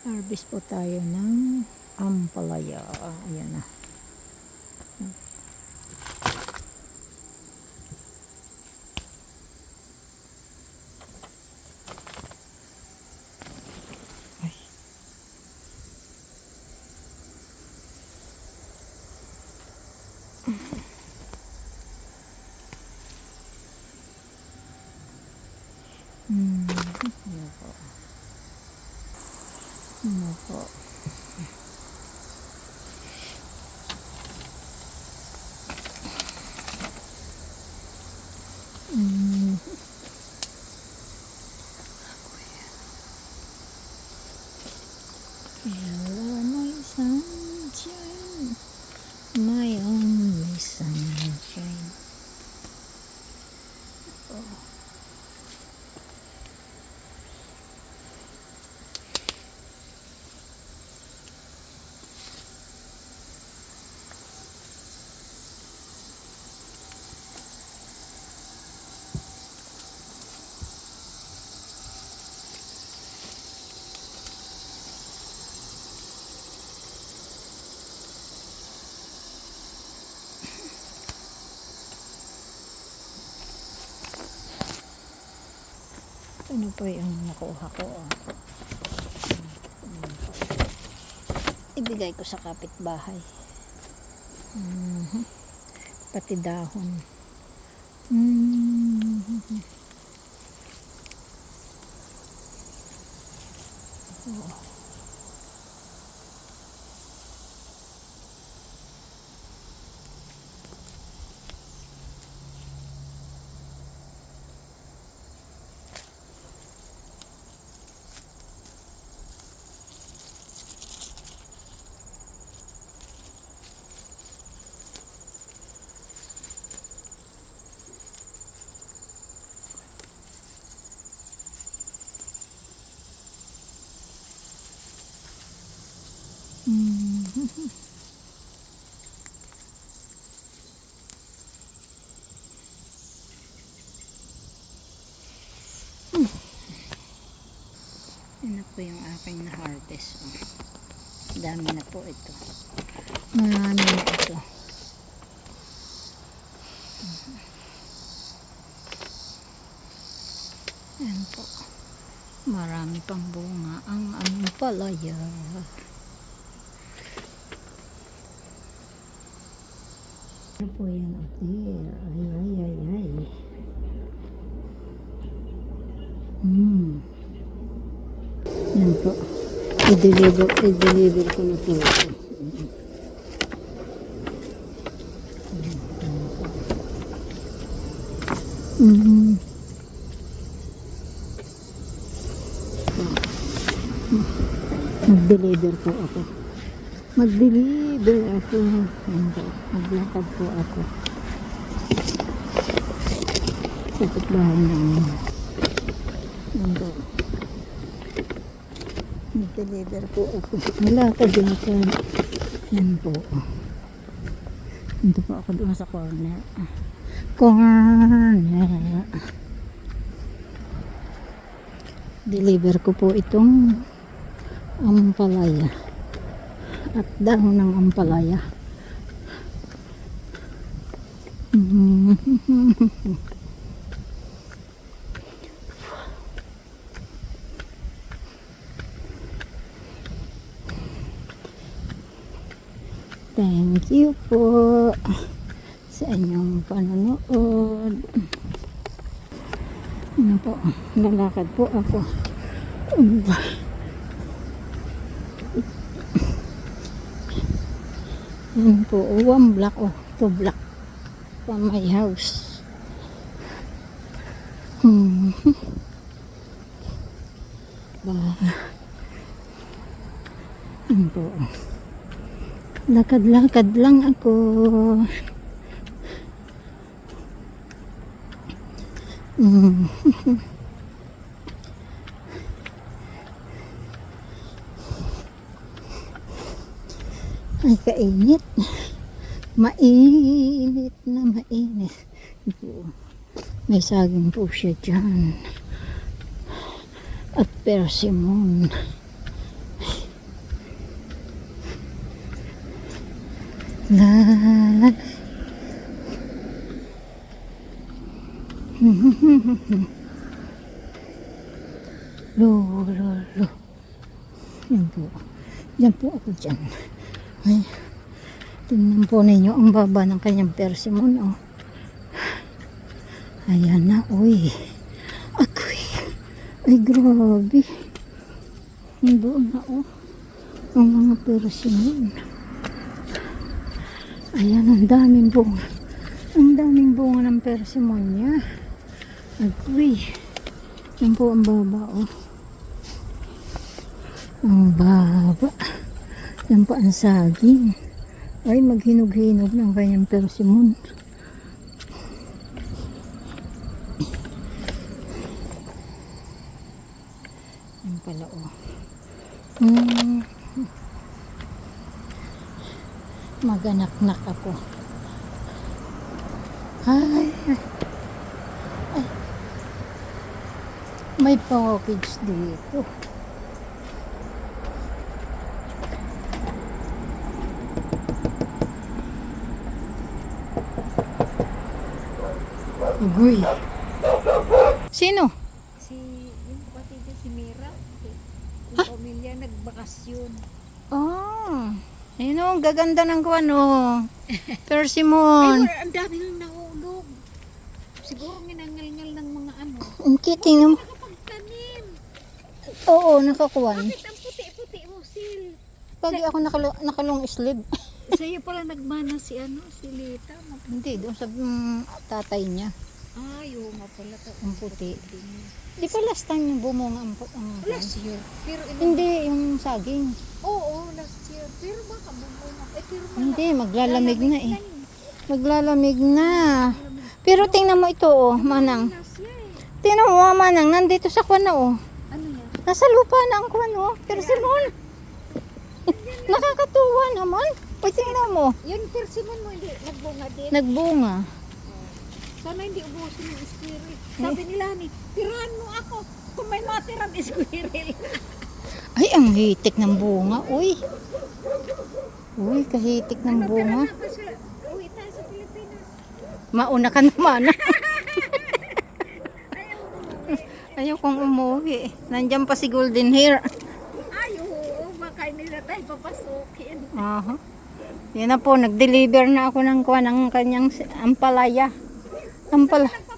Harvest po tayo ng ampalaya. Ayan na. Ay. Hmm. Ano po? Ano po? Hmm. Hello, my sunshine. My only sunshine. Ano po yung nakuha ko? oh? Ibigay ko sa kapitbahay. Mhm. Pati dahon. Mhm. Oo. Mhm. Ano po yung aking na-harvest. Oh. Dami na po ito. Marami na ito. Ayan po. Marami pang bunga ang ampalaya. Ano po yan up there? Ay, ay, ay, ay. Hmm. Yan po. I-deliver, i-deliver ko na po ito. Mm. Mag-deliver po ako. Mag-deliver ako. Maglakad po ako. Sa bahay namin. Yan po. Mag-deliver po ako. Malakad-lakad. Yan po. Dito po ako doon sa corner. Corner. Deliver ko po itong ampalaya. At dahon ng ampalaya. Thank you po sa inyong panonood. Ano po, lalakad po ako. Yan po, one block o two block from my house. Hmm. Ba. Yan po. Lakad-lakad lang ako. Mm. Ay, kainit. Mainit na mainit. May saging po siya dyan. At persimmon. La la la. lo lo lo. Yan po. Yan po ako dyan. Ay, tingnan po ninyo ang baba ng kanyang persimmon. Oh. Ayan na, uy. Akoy. Ay, grabe. Doon na, oh. Ang mga persimmon. Ayan, ang daming bunga. Ang daming bunga ng persimmon niya. Agoy. Yan po ang baba, oh. Ang baba. Yan po ang saging. Ay, maghinog-hinog ng kanyang persimmon. Yan pala, oh. Hmm. Maganak-nak ako. Ay, ay. Ay. May package dito. Ugoy. Sino? Si, yung kapatid niya, si Mira, yung pamilya nagbakasyon. Ah. Ayun oh, ang gaganda ng kuwan oh. Ay, Persimmon. wala, ang dami nang nahulog. Siguro minangal-ngal ng mga ano. Ang kiting. Nakapagtanim. Oo, nakakuwan. Bakit ang puti-puti mo, Sil? Pagi ako nakalong, nakalong sleeve. Sa'yo pala nagmana si ano, si Lita. Hindi, doon sa mm, tatay niya. Ay, oo nga pala. Ta- Ang puti. Di ba last time yung bumunga ang, ang Last year. Pero ina- Hindi, yung saging. Oo, last year. Pero baka bumuna. Eh, pero baka Hindi, maglalamig na eh. eh. Maglalamig na. Pero tingnan mo ito oh, manang. Eh. Tingnan mo ah, manang, nandito sa kwan na oh. Ano yan? Nasa lupa na ang kwan oh. Persimmon. Nakakatuwa naman. Pag tingnan mo, Yung persimmon mo, hindi nagbunga din. nagbunga. Sana hindi ubusin yung squirrel. Sabi nila ni, tirahan mo ako kung may matirang squirrel. Ay, ang hitik ng bunga. Uy. Uy, kahitik ng bunga. Tara na pa siya. Uwi tayo sa Pilipinas. Mauna ka naman. Ayaw kong umuwi. Nandiyan pa si Golden Hair. Ay, oo. Baka nila tayo papasukin. Aha. Yan na po, nag-deliver na ako ng kuha ng kanyang si- ampalaya. Ampala.